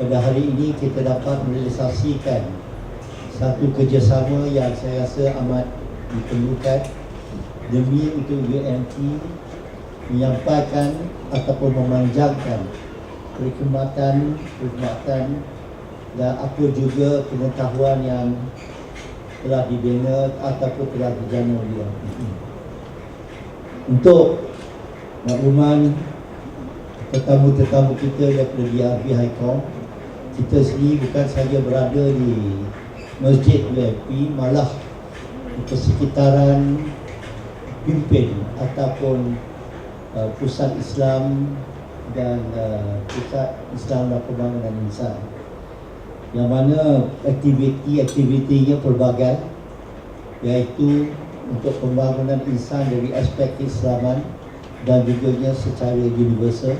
pada hari ini kita dapat merealisasikan satu kerjasama yang saya rasa amat diperlukan demi untuk UMT menyampaikan ataupun memanjangkan perkhidmatan perkhidmatan dan apa juga pengetahuan yang telah dibina ataupun telah dijana dia. Untuk makluman tetamu-tetamu kita daripada DRB Haikong kita sendiri bukan saja berada di Masjid VIP malah di persekitaran pimpin ataupun uh, pusat Islam dan uh, pusat Islam dan pembangunan insan. Yang mana aktiviti-aktivitinya pelbagai iaitu untuk pembangunan insan dari aspek keislaman dan juga secara universal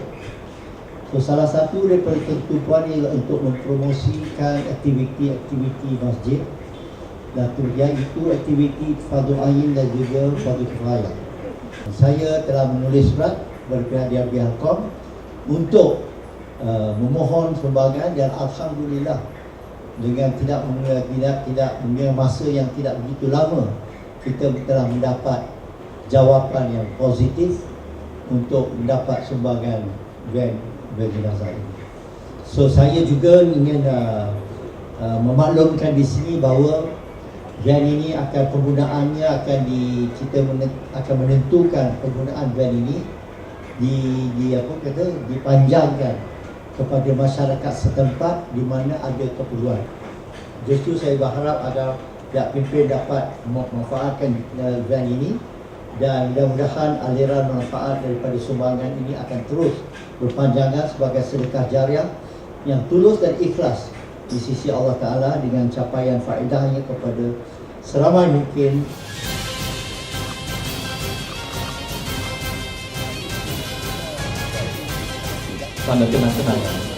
So salah satu daripada ketentuan ialah untuk mempromosikan aktiviti-aktiviti masjid dan kemudian itu aktiviti fardu ain dan juga fardu kifayah. Saya telah menulis surat pihak DRB Hakom untuk uh, memohon sumbangan dan alhamdulillah dengan tidak tidak tidak dengan masa yang tidak begitu lama kita telah mendapat jawapan yang positif untuk mendapat sumbangan van berjenazah ini. So saya juga ingin uh, uh, memaklumkan di sini bahawa van ini akan penggunaannya akan di kita akan menentukan penggunaan van ini di di apa kata dipanjangkan kepada masyarakat setempat di mana ada keperluan. Justru saya berharap agar pihak pimpin dapat memanfaatkan uh, van ini dan mudah-mudahan aliran manfaat daripada sumbangan ini akan terus berpanjangan sebagai sedekah jariah yang tulus dan ikhlas di sisi Allah Ta'ala dengan capaian faedahnya kepada seramai mungkin. Tanda kenang-kenangan